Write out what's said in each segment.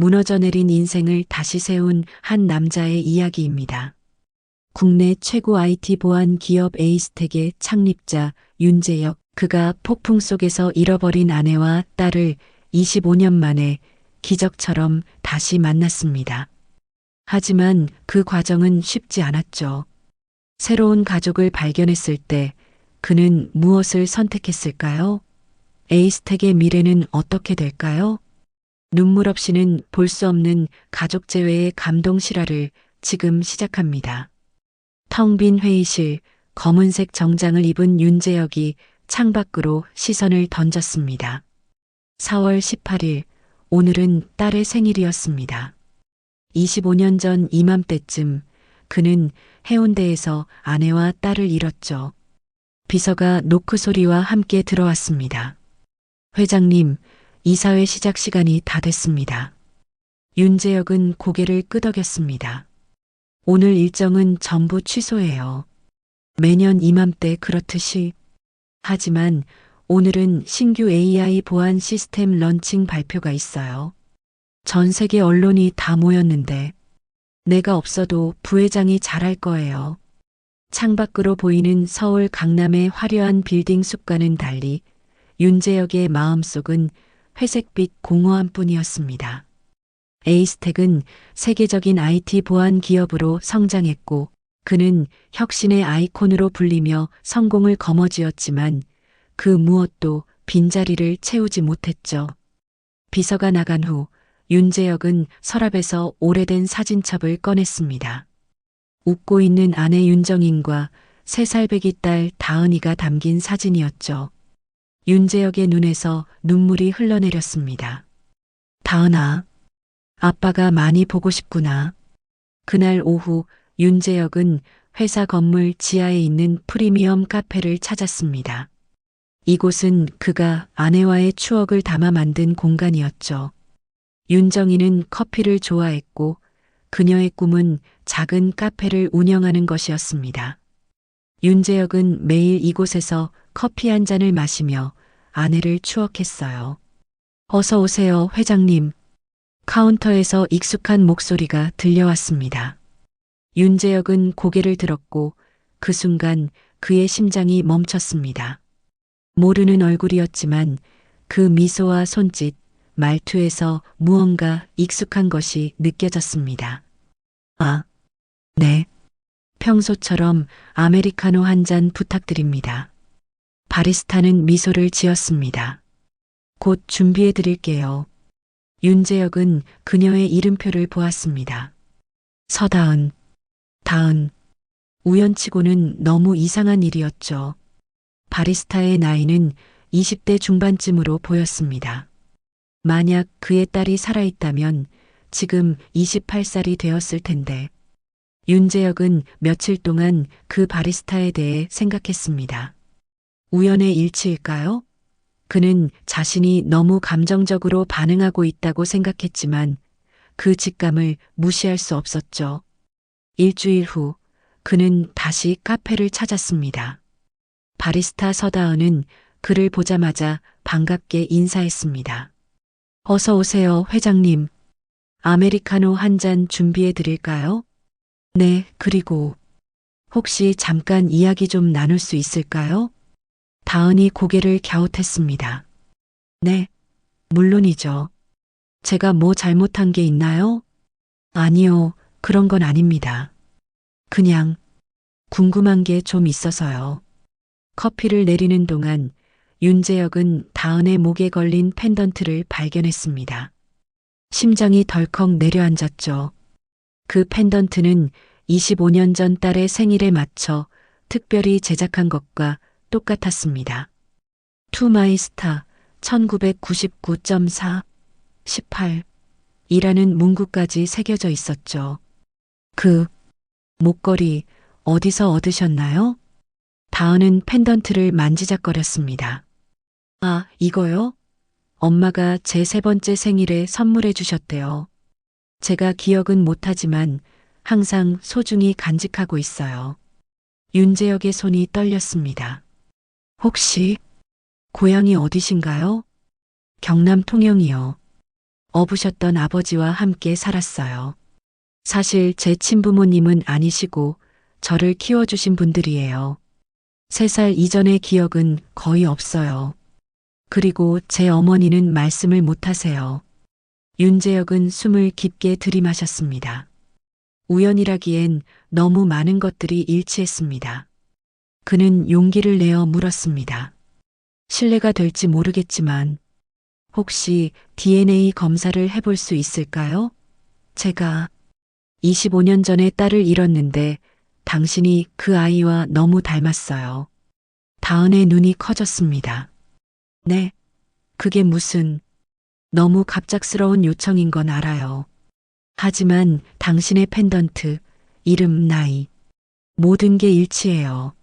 무너져 내린 인생을 다시 세운 한 남자의 이야기입니다. 국내 최고 IT 보안 기업 에이스텍의 창립자 윤재혁, 그가 폭풍 속에서 잃어버린 아내와 딸을 25년 만에 기적처럼 다시 만났습니다. 하지만 그 과정은 쉽지 않았죠. 새로운 가족을 발견했을 때 그는 무엇을 선택했을까요? 에이스텍의 미래는 어떻게 될까요? 눈물 없이는 볼 수 없는 가족 재회의 감동 실화를 지금 시작합니다. 텅 빈 회의실, 검은색 정장을 입은 윤재혁이 창밖으로 시선을 던졌습니다. 4월 18일, 오늘은 딸의 생일이었습니다. 25년 전 이맘때쯤 그는 해운대에서 아내와 딸을 잃었죠. 비서가 노크 소리와 함께 들어왔습니다. 회장님, 이사회 시작 시간이 다 됐습니다. 윤재혁은 고개를 끄덕였습니다. 오늘 일정은 전부 취소해요. 매년 이맘때 그렇듯이. 하지만 오늘은 신규 AI 보안 시스템 런칭 발표가 있어요. 전 세계 언론이 다 모였는데 내가 없어도 부회장이 잘할 거예요. 창밖으로 보이는 서울 강남의 화려한 빌딩 숲과는 달리 윤재혁의 마음속은 회색빛 공허함 뿐이었습니다. 에이스텍은 세계적인 IT 보안 기업으로 성장했고 그는 혁신의 아이콘으로 불리며 성공을 거머쥐었지만 그 무엇도 빈자리를 채우지 못했죠. 비서가 나간 후 윤재혁은 서랍에서 오래된 사진첩을 꺼냈습니다. 웃고 있는 아내 윤정인과 세 살배기 딸 다은이가 담긴 사진이었죠. 윤재혁의 눈에서 눈물이 흘러내렸습니다. 다은아, 아빠가 많이 보고 싶구나. 그날 오후 윤재혁은 회사 건물 지하에 있는 프리미엄 카페를 찾았습니다. 이곳은 그가 아내와의 추억을 담아 만든 공간이었죠. 윤정이는 커피를 좋아했고 그녀의 꿈은 작은 카페를 운영하는 것이었습니다. 윤재혁은 매일 이곳에서 커피 한 잔을 마시며 아내를 추억했어요. 어서 오세요, 회장님. 카운터에서 익숙한 목소리가 들려왔습니다. 윤재혁은 고개를 들었고 그 순간 그의 심장이 멈췄습니다. 모르는 얼굴이었지만 그 미소와 손짓, 말투에서 무언가 익숙한 것이 느껴졌습니다. 아, 네. 평소처럼 아메리카노 한 잔 부탁드립니다. 바리스타는 미소를 지었습니다. 곧 준비해 드릴게요. 윤재혁은 그녀의 이름표를 보았습니다. 서다은, 다은. 우연치고는 너무 이상한 일이었죠. 바리스타의 나이는 20대 중반쯤으로 보였습니다. 만약 그의 딸이 살아있다면 지금 28살이 되었을 텐데. 윤재혁은 며칠 동안 그 바리스타에 대해 생각했습니다. 우연의 일치일까요? 그는 자신이 너무 감정적으로 반응하고 있다고 생각했지만 그 직감을 무시할 수 없었죠. 일주일 후 그는 다시 카페를 찾았습니다. 바리스타 서다은은 그를 보자마자 반갑게 인사했습니다. 어서 오세요, 회장님. 아메리카노 한 잔 준비해 드릴까요? 네, 그리고 혹시 잠깐 이야기 좀 나눌 수 있을까요? 다은이 고개를 갸웃했습니다. 네, 물론이죠. 제가 뭐 잘못한 게 있나요? 아니요, 그런 건 아닙니다. 그냥 궁금한 게 좀 있어서요. 커피를 내리는 동안 윤재혁은 다은의 목에 걸린 펜던트를 발견했습니다. 심장이 덜컥 내려앉았죠. 그 펜던트는 25년 전 딸의 생일에 맞춰 특별히 제작한 것과 똑같았습니다. 투마이스타 1999.4 18 이라는 문구까지 새겨져 있었죠. 그 목걸이 어디서 얻으셨나요? 다은은 펜던트를 만지작거렸습니다. 아, 이거요? 엄마가 제 세 번째 생일에 선물해 주셨대요. 제가 기억은 못하지만 항상 소중히 간직하고 있어요. 윤재혁의 손이 떨렸습니다. 혹시 고향이 어디신가요? 경남 통영이요. 어부셨던 아버지와 함께 살았어요. 사실 제 친부모님은 아니시고 저를 키워주신 분들이에요. 세살 이전의 기억은 거의 없어요. 그리고 제 어머니는 말씀을 못 하세요. 윤재혁은 숨을 깊게 들이마셨습니다. 우연이라기엔 너무 많은 것들이 일치했습니다. 그는 용기를 내어 물었습니다. 신뢰가 될지 모르겠지만 혹시 DNA 검사를 해볼 수 있을까요? 제가 25년 전에 딸을 잃었는데 당신이 그 아이와 너무 닮았어요. 다은의 눈이 커졌습니다. 네, 그게 무슨 너무 갑작스러운 요청인 건 알아요. 하지만 당신의 펜던트, 이름, 나이, 모든 게 일치해요.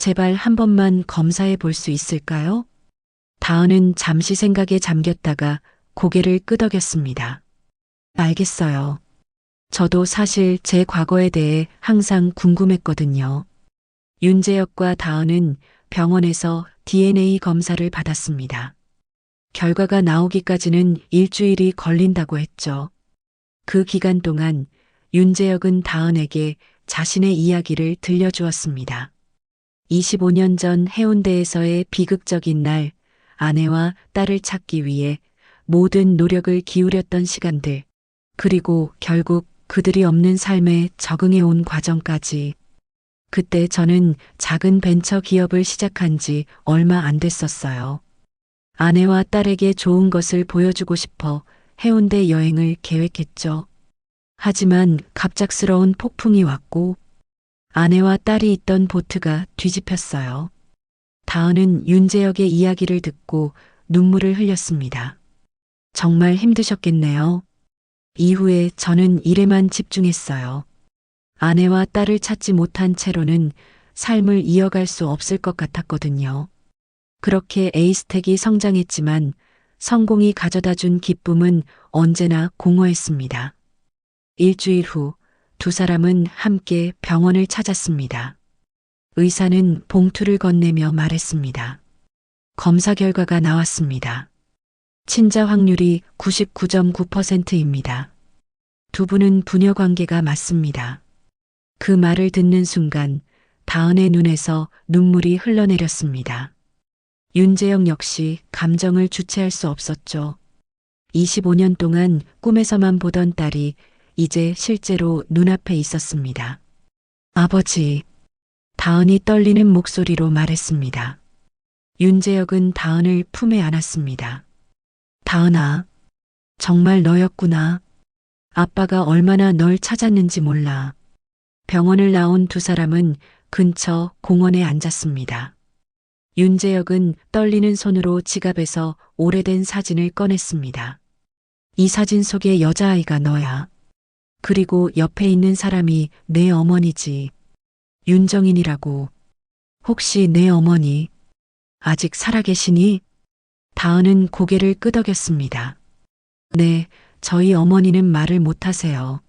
제발 한 번만 검사해 볼 수 있을까요? 다은은 잠시 생각에 잠겼다가 고개를 끄덕였습니다. 알겠어요. 저도 사실 제 과거에 대해 항상 궁금했거든요. 윤재혁과 다은은 병원에서 DNA 검사를 받았습니다. 결과가 나오기까지는 일주일이 걸린다고 했죠. 그 기간 동안 윤재혁은 다은에게 자신의 이야기를 들려주었습니다. 25년 전 해운대에서의 비극적인 날, 아내와 딸을 찾기 위해 모든 노력을 기울였던 시간들, 그리고 결국 그들이 없는 삶에 적응해 온 과정까지. 그때 저는 작은 벤처 기업을 시작한 지 얼마 안 됐었어요. 아내와 딸에게 좋은 것을 보여주고 싶어 해운대 여행을 계획했죠. 하지만 갑작스러운 폭풍이 왔고 아내와 딸이 있던 보트가 뒤집혔어요. 다은은 윤재혁의 이야기를 듣고 눈물을 흘렸습니다. 정말 힘드셨겠네요. 이후에 저는 일에만 집중했어요. 아내와 딸을 찾지 못한 채로는 삶을 이어갈 수 없을 것 같았거든요. 그렇게 에이스텍이 성장했지만 성공이 가져다 준 기쁨은 언제나 공허했습니다. 일주일 후 두 사람은 함께 병원을 찾았습니다. 의사는 봉투를 건네며 말했습니다. 검사 결과가 나왔습니다. 친자 확률이 99.9%입니다. 두 분은 부녀 관계가 맞습니다. 그 말을 듣는 순간 다은의 눈에서 눈물이 흘러내렸습니다. 윤재영 역시 감정을 주체할 수 없었죠. 25년 동안 꿈에서만 보던 딸이 이제 실제로 눈앞에 있었습니다. 아버지, 다은이 떨리는 목소리로 말했습니다. 윤재혁은 다은을 품에 안았습니다. 다은아, 정말 너였구나. 아빠가 얼마나 널 찾았는지 몰라. 병원을 나온 두 사람은 근처 공원에 앉았습니다. 윤재혁은 떨리는 손으로 지갑에서 오래된 사진을 꺼냈습니다. 이 사진 속의 여자아이가 너야. 그리고 옆에 있는 사람이 내 어머니지. 윤정인이라고. 혹시 내 어머니 아직 살아계시니? 다은은 고개를 끄덕였습니다. 네, 저희 어머니는 말을 못하세요.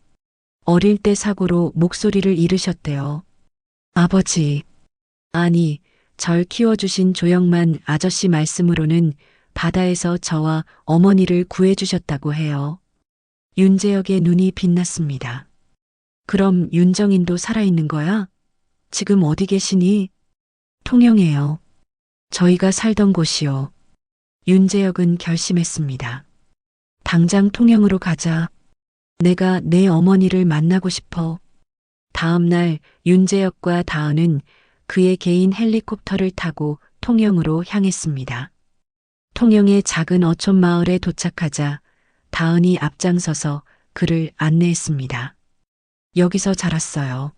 어릴 때 사고로 목소리를 잃으셨대요. 아버지. 아니, 절 키워주신 조영만 아저씨 말씀으로는 바다에서 저와 어머니를 구해주셨다고 해요. 윤재혁의 눈이 빛났습니다. 그럼 윤정인도 살아있는 거야? 지금 어디 계시니? 통영에요. 저희가 살던 곳이요. 윤재혁은 결심했습니다. 당장 통영으로 가자. 내가 내 어머니를 만나고 싶어. 다음 날 윤재혁과 다은은 그의 개인 헬리콥터를 타고 통영으로 향했습니다. 통영의 작은 어촌 마을에 도착하자 다은이 앞장서서 그를 안내했습니다. 여기서 자랐어요.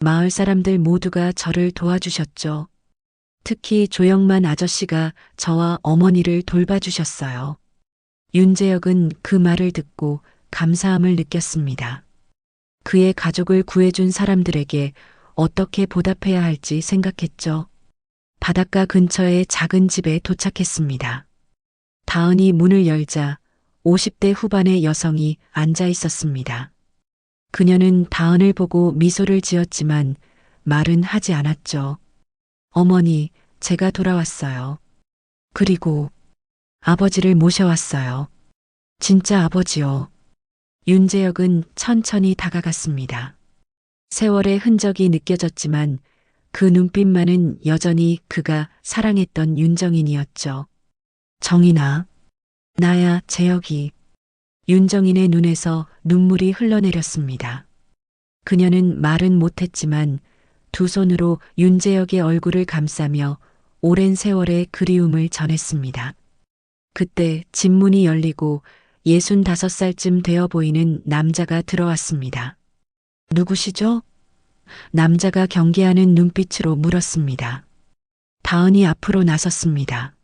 마을 사람들 모두가 저를 도와주셨죠. 특히 조영만 아저씨가 저와 어머니를 돌봐주셨어요. 윤재혁은 그 말을 듣고 감사함을 느꼈습니다. 그의 가족을 구해준 사람들에게 어떻게 보답해야 할지 생각했죠. 바닷가 근처의 작은 집에 도착했습니다. 다은이 문을 열자 50대 후반의 여성이 앉아 있었습니다. 그녀는 다은을 보고 미소를 지었지만 말은 하지 않았죠. 어머니, 제가 돌아왔어요. 그리고 아버지를 모셔왔어요. 진짜 아버지요. 윤재혁은 천천히 다가갔습니다. 세월의 흔적이 느껴졌지만 그 눈빛만은 여전히 그가 사랑했던 윤정인이었죠. 정인아, 나야 재혁이. 윤정인의 눈에서 눈물이 흘러내렸습니다. 그녀는 말은 못했지만 두 손으로 윤재혁의 얼굴을 감싸며 오랜 세월의 그리움을 전했습니다. 그때 집문이 열리고 예순 다섯 살쯤 되어 보이는 남자가 들어왔습니다. 누구시죠? 남자가 경계하는 눈빛으로 물었습니다. 다은이 앞으로 나섰습니다.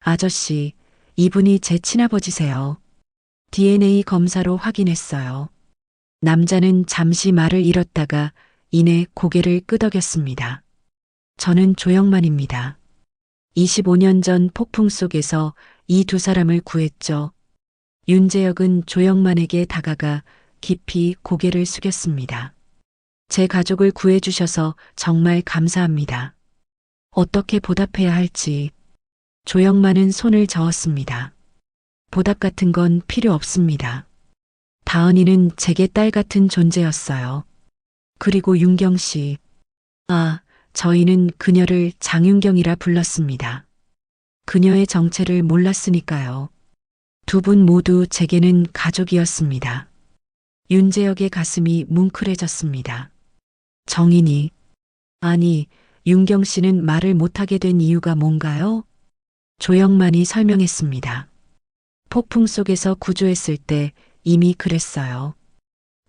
아저씨, 이분이 제 친아버지세요. DNA 검사로 확인했어요. 남자는 잠시 말을 잃었다가 이내 고개를 끄덕였습니다. 저는 조영만입니다. 25년 전 폭풍 속에서 이 두 사람을 구했죠. 윤재혁은 조영만에게 다가가 깊이 고개를 숙였습니다. 제 가족을 구해주셔서 정말 감사합니다. 어떻게 보답해야 할지. 조영만은 손을 저었습니다. 보답 같은 건 필요 없습니다. 다은이는 제게 딸 같은 존재였어요. 그리고 윤경 씨. 아, 저희는 그녀를 장윤경이라 불렀습니다. 그녀의 정체를 몰랐으니까요. 두 분 모두 제게는 가족이었습니다. 윤재혁의 가슴이 뭉클해졌습니다. 정인이. 아니, 윤경 씨는 말을 못하게 된 이유가 뭔가요? 조영만이 설명했습니다. 폭풍 속에서 구조했을 때 이미 그랬어요.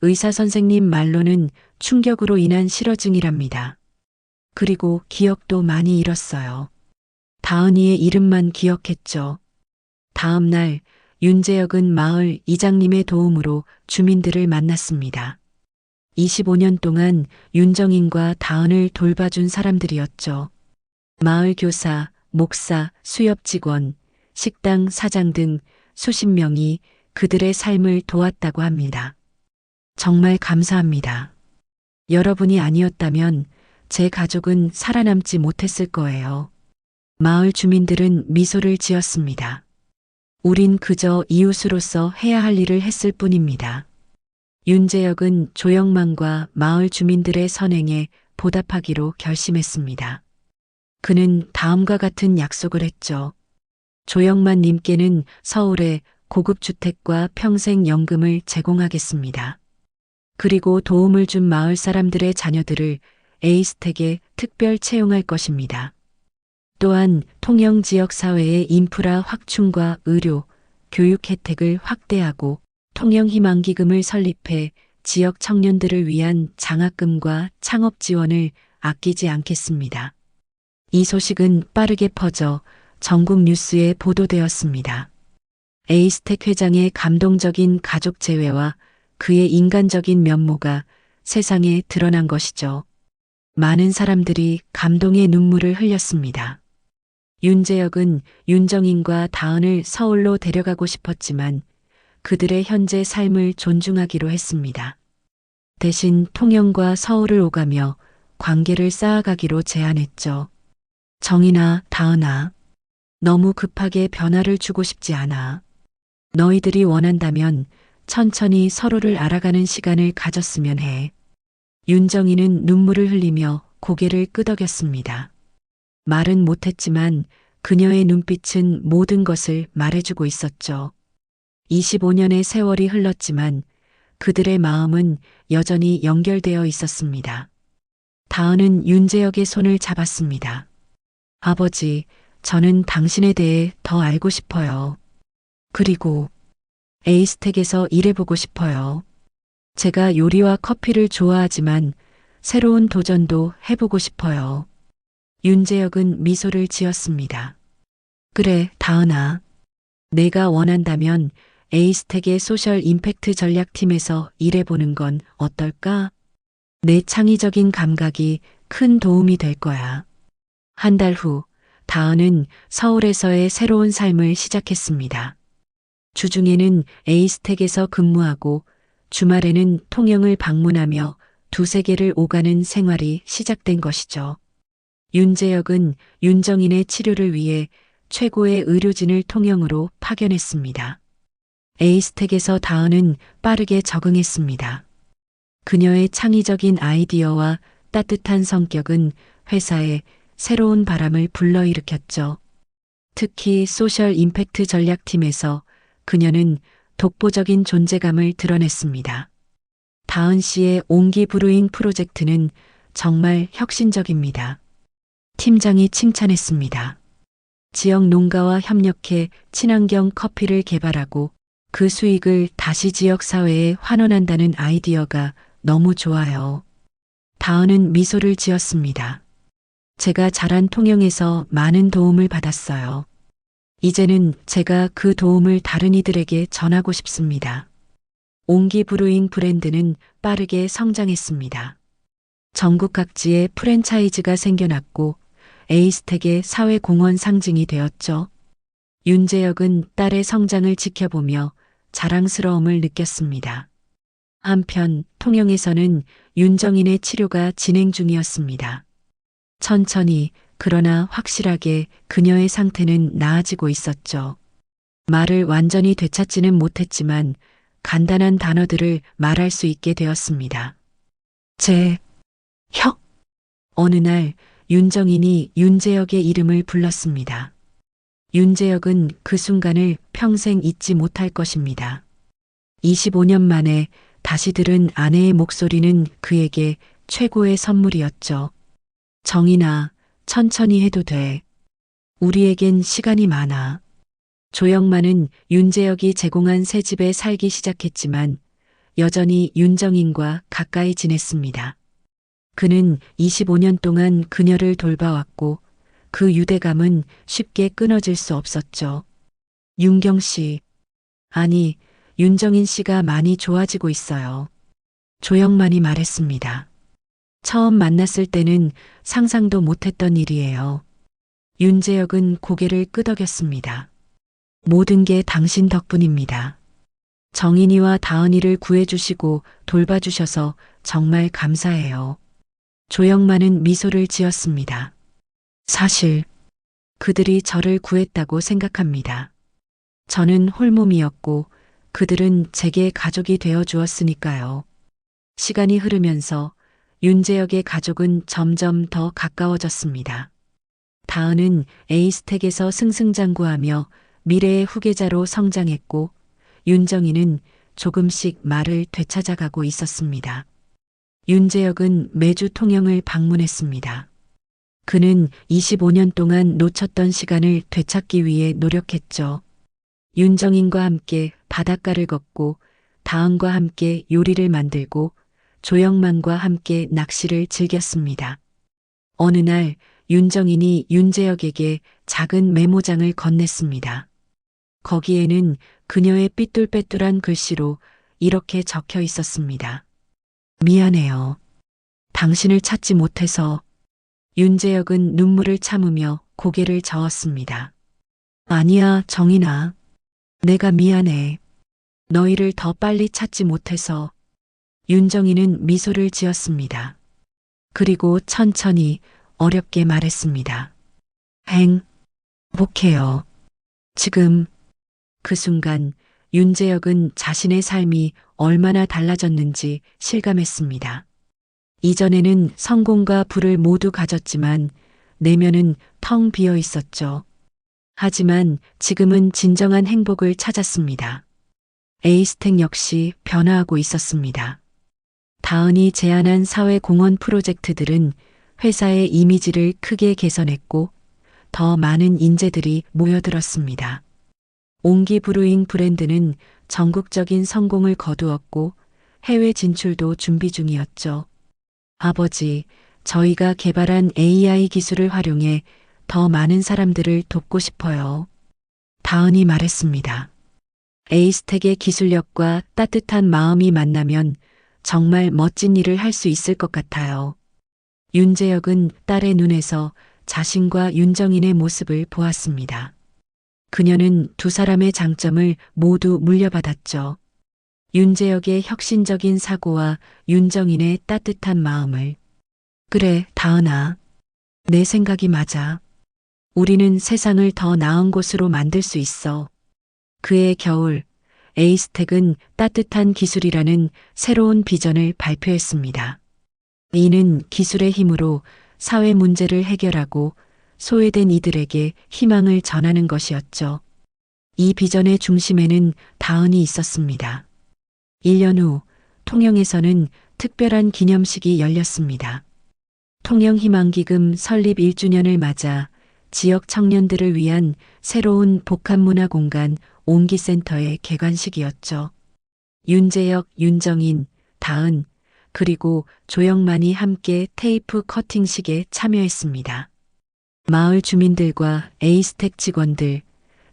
의사 선생님 말로는 충격으로 인한 실어증이랍니다. 그리고 기억도 많이 잃었어요. 다은이의 이름만 기억했죠. 다음 날 윤재혁은 마을 이장님의 도움으로 주민들을 만났습니다. 25년 동안 윤정인과 다은을 돌봐준 사람들이었죠. 마을 교사, 목사, 수협 직원, 식당 사장 등 수십 명이 그들의 삶을 도왔다고 합니다. 정말 감사합니다. 여러분이 아니었다면 제 가족은 살아남지 못했을 거예요. 마을 주민들은 미소를 지었습니다. 우린 그저 이웃으로서 해야 할 일을 했을 뿐입니다. 윤재혁은 조영만과 마을 주민들의 선행에 보답하기로 결심했습니다. 그는 다음과 같은 약속을 했죠. 조영만 님께는 서울에 고급 주택과 평생 연금을 제공하겠습니다. 그리고 도움을 준 마을 사람들의 자녀들을 에이스텍에 특별 채용할 것입니다. 또한 통영 지역 사회의 인프라 확충과 의료, 교육 혜택을 확대하고 통영 희망기금을 설립해 지역 청년들을 위한 장학금과 창업 지원을 아끼지 않겠습니다. 이 소식은 빠르게 퍼져 전국 뉴스에 보도되었습니다. 에이스텍 회장의 감동적인 가족 재회와 그의 인간적인 면모가 세상에 드러난 것이죠. 많은 사람들이 감동의 눈물을 흘렸습니다. 윤재혁은 윤정인과 다은을 서울로 데려가고 싶었지만 그들의 현재 삶을 존중하기로 했습니다. 대신 통영과 서울을 오가며 관계를 쌓아가기로 제안했죠. 정이나 다은아, 너무 급하게 변화를 주고 싶지 않아. 너희들이 원한다면 천천히 서로를 알아가는 시간을 가졌으면 해. 윤정이는 눈물을 흘리며 고개를 끄덕였습니다. 말은 못했지만 그녀의 눈빛은 모든 것을 말해주고 있었죠. 25년의 세월이 흘렀지만 그들의 마음은 여전히 연결되어 있었습니다. 다은은 윤재혁의 손을 잡았습니다. 아버지, 저는 당신에 대해 더 알고 싶어요. 그리고 에이스텍에서 일해보고 싶어요. 제가 요리와 커피를 좋아하지만 새로운 도전도 해보고 싶어요. 윤재혁은 미소를 지었습니다. 그래, 다은아. 내가 원한다면 에이스텍의 소셜 임팩트 전략팀에서 일해보는 건 어떨까? 내 창의적인 감각이 큰 도움이 될 거야. 한 달 후, 다은은 서울에서의 새로운 삶을 시작했습니다. 주중에는 에이스텍에서 근무하고 주말에는 통영을 방문하며 두세 개를 오가는 생활이 시작된 것이죠. 윤재혁은 윤정인의 치료를 위해 최고의 의료진을 통영으로 파견했습니다. 에이스텍에서 다은은 빠르게 적응했습니다. 그녀의 창의적인 아이디어와 따뜻한 성격은 회사에 새로운 바람을 불러일으켰죠. 특히 소셜 임팩트 전략팀에서 그녀는 독보적인 존재감을 드러냈습니다. 다은 씨의 옹기 브루잉 프로젝트는 정말 혁신적입니다. 팀장이 칭찬했습니다. 지역 농가와 협력해 친환경 커피를 개발하고 그 수익을 다시 지역 사회에 환원한다는 아이디어가 너무 좋아요. 다은은 미소를 지었습니다. 제가 잘한 통영에서 많은 도움을 받았어요. 이제는 제가 그 도움을 다른 이들에게 전하고 싶습니다. 옹기 브루잉 브랜드는 빠르게 성장했습니다. 전국 각지에 프랜차이즈가 생겨났고 에이스텍의 사회공헌 상징이 되었죠. 윤재혁은 딸의 성장을 지켜보며 자랑스러움을 느꼈습니다. 한편 통영에서는 윤정인의 치료가 진행 중이었습니다. 천천히 그러나 확실하게 그녀의 상태는 나아지고 있었죠. 말을 완전히 되찾지는 못했지만 간단한 단어들을 말할 수 있게 되었습니다. 제, 혁. 어느 날 윤정인이 윤재혁의 이름을 불렀습니다. 윤재혁은 그 순간을 평생 잊지 못할 것입니다. 25년 만에 다시 들은 아내의 목소리는 그에게 최고의 선물이었죠. 정인아, 천천히 해도 돼. 우리에겐 시간이 많아. 조영만은 윤재혁이 제공한 새 집에 살기 시작했지만 여전히 윤정인과 가까이 지냈습니다. 그는 25년 동안 그녀를 돌봐왔고 그 유대감은 쉽게 끊어질 수 없었죠. 윤경 씨. 아니, 윤정인 씨가 많이 좋아지고 있어요. 조영만이 말했습니다. 처음 만났을 때는 상상도 못했던 일이에요. 윤재혁은 고개를 끄덕였습니다. 모든 게 당신 덕분입니다. 정인이와 다은이를 구해주시고 돌봐주셔서 정말 감사해요. 조영만은 미소를 지었습니다. 사실 그들이 저를 구했다고 생각합니다. 저는 홀몸이었고 그들은 제게 가족이 되어 주었으니까요. 시간이 흐르면서 윤재혁의 가족은 점점 더 가까워졌습니다. 다은은 에이스텍에서 승승장구하며 미래의 후계자로 성장했고 윤정이는 조금씩 말을 되찾아가고 있었습니다. 윤재혁은 매주 통영을 방문했습니다. 그는 25년 동안 놓쳤던 시간을 되찾기 위해 노력했죠. 윤정인과 함께 바닷가를 걷고 다은과 함께 요리를 만들고 조영만과 함께 낚시를 즐겼습니다. 어느 날 윤정인이 윤재혁에게 작은 메모장을 건넸습니다. 거기에는 그녀의 삐뚤빼뚤한 글씨로 이렇게 적혀 있었습니다. 미안해요. 당신을 찾지 못해서 윤재혁은 눈물을 참으며 고개를 저었습니다. 아니야, 정인아. 내가 미안해. 너희를 더 빨리 찾지 못해서 윤정이는 미소를 지었습니다. 그리고 천천히 어렵게 말했습니다. 행 복해요. 지금 그 순간 윤재혁은 자신의 삶이 얼마나 달라졌는지 실감했습니다. 이전에는 성공과 부를 모두 가졌지만 내면은 텅 비어 있었죠. 하지만 지금은 진정한 행복을 찾았습니다. 에이스텍 역시 변화하고 있었습니다. 다은이 제안한 사회공헌 프로젝트들은 회사의 이미지를 크게 개선했고 더 많은 인재들이 모여들었습니다. 옹기 브루잉 브랜드는 전국적인 성공을 거두었고 해외 진출도 준비 중이었죠. 아버지, 저희가 개발한 AI 기술을 활용해 더 많은 사람들을 돕고 싶어요. 다은이 말했습니다. 에이스텍의 기술력과 따뜻한 마음이 만나면 정말 멋진 일을 할 수 있을 것 같아요. 윤재혁은 딸의 눈에서 자신과 윤정인의 모습을 보았습니다. 그녀는 두 사람의 장점을 모두 물려받았죠. 윤재혁의 혁신적인 사고와 윤정인의 따뜻한 마음을. 그래, 다은아. 내 생각이 맞아. 우리는 세상을 더 나은 곳으로 만들 수 있어. 그해 겨울, 에이스텍은 따뜻한 기술이라는 새로운 비전을 발표했습니다. 이는 기술의 힘으로 사회 문제를 해결하고 소외된 이들에게 희망을 전하는 것이었죠. 이 비전의 중심에는 다은이 있었습니다. 1년 후 통영에서는 특별한 기념식이 열렸습니다. 통영희망기금 설립 1주년을 맞아 지역 청년들을 위한 새로운 복합문화 공간 옹기센터의 개관식이었죠. 윤재혁, 윤정인, 다은, 그리고 조영만이 함께 테이프 커팅식에 참여했습니다. 마을 주민들과 에이스텍 직원들,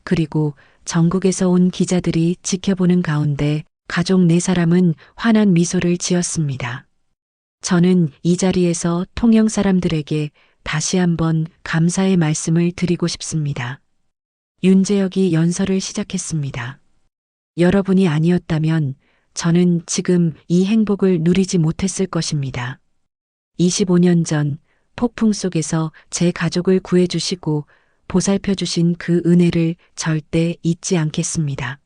그리고 전국에서 온 기자들이 지켜보는 가운데 가족 네 사람은 환한 미소를 지었습니다. 저는 이 자리에서 통영 사람들에게 다시 한번 감사의 말씀을 드리고 싶습니다. 윤재혁이 연설을 시작했습니다. 여러분이 아니었다면 저는 지금 이 행복을 누리지 못했을 것입니다. 25년 전 폭풍 속에서 제 가족을 구해주시고 보살펴 주신 그 은혜를 절대 잊지 않겠습니다.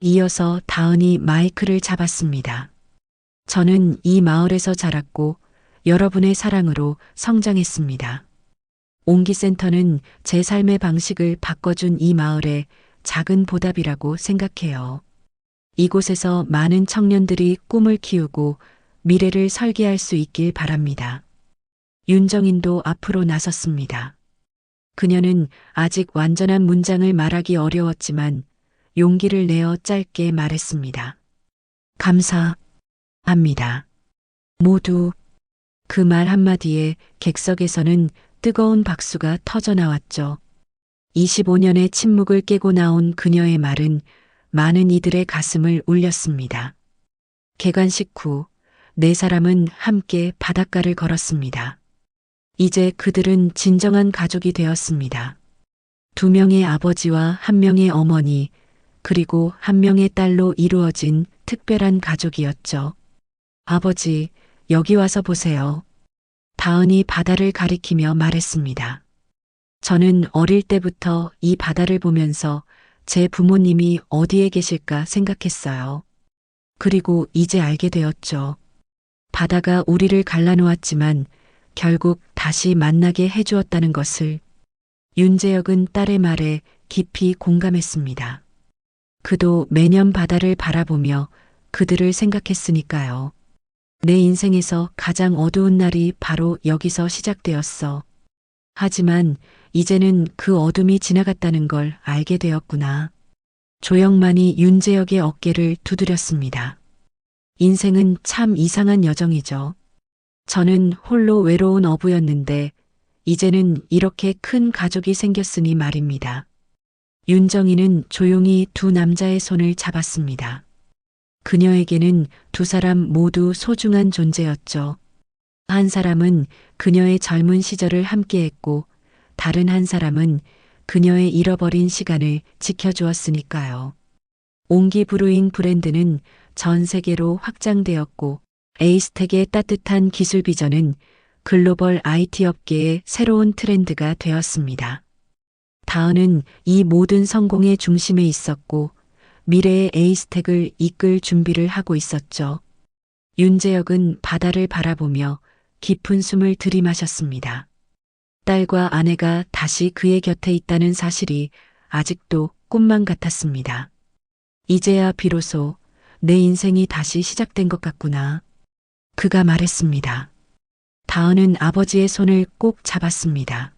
이어서 다은이 마이크를 잡았습니다. 저는 이 마을에서 자랐고 여러분의 사랑으로 성장했습니다. 옹기센터는 제 삶의 방식을 바꿔준 이 마을의 작은 보답이라고 생각해요. 이곳에서 많은 청년들이 꿈을 키우고 미래를 설계할 수 있길 바랍니다. 윤정인도 앞으로 나섰습니다. 그녀는 아직 완전한 문장을 말하기 어려웠지만 용기를 내어 짧게 말했습니다. 감사합니다. 모두 그 말 한마디에 객석에서는 뜨거운 박수가 터져 나왔죠. 25년의 침묵을 깨고 나온 그녀의 말은 많은 이들의 가슴을 울렸습니다. 개관식 후 네 사람은 함께 바닷가를 걸었습니다. 이제 그들은 진정한 가족이 되었습니다. 두 명의 아버지와 한 명의 어머니, 그리고 한 명의 딸로 이루어진 특별한 가족이었죠. 아버지, 여기 와서 보세요. 다은이 바다를 가리키며 말했습니다. 저는 어릴 때부터 이 바다를 보면서 제 부모님이 어디에 계실까 생각했어요. 그리고 이제 알게 되었죠. 바다가 우리를 갈라놓았지만 결국 다시 만나게 해주었다는 것을 윤재혁은 딸의 말에 깊이 공감했습니다. 그도 매년 바다를 바라보며 그들을 생각했으니까요. 내 인생에서 가장 어두운 날이 바로 여기서 시작되었어. 하지만 이제는 그 어둠이 지나갔다는 걸 알게 되었구나. 조영만이 윤재혁의 어깨를 두드렸습니다. 인생은 참 이상한 여정이죠. 저는 홀로 외로운 어부였는데 이제는 이렇게 큰 가족이 생겼으니 말입니다. 윤정이는 조용히 두 남자의 손을 잡았습니다. 그녀에게는 두 사람 모두 소중한 존재였죠. 한 사람은 그녀의 젊은 시절을 함께했고 다른 한 사람은 그녀의 잃어버린 시간을 지켜주었으니까요. 옹기 브루잉 브랜드는 전 세계로 확장되었고 에이스텍의 따뜻한 기술 비전은 글로벌 IT 업계의 새로운 트렌드가 되었습니다. 다은은 이 모든 성공의 중심에 있었고 미래의 에이스텍을 이끌 준비를 하고 있었죠. 윤재혁은 바다를 바라보며 깊은 숨을 들이마셨습니다. 딸과 아내가 다시 그의 곁에 있다는 사실이 아직도 꿈만 같았습니다. 이제야 비로소 내 인생이 다시 시작된 것 같구나. 그가 말했습니다. 다은은 아버지의 손을 꼭 잡았습니다.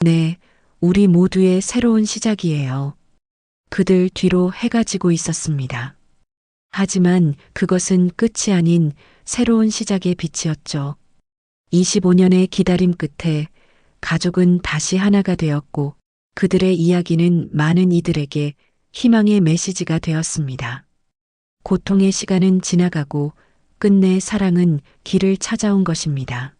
네, 우리 모두의 새로운 시작이에요. 그들 뒤로 해가 지고 있었습니다. 하지만 그것은 끝이 아닌 새로운 시작의 빛이었죠. 25년의 기다림 끝에 가족은 다시 하나가 되었고 그들의 이야기는 많은 이들에게 희망의 메시지가 되었습니다. 고통의 시간은 지나가고 끝내 사랑은 길을 찾아온 것입니다.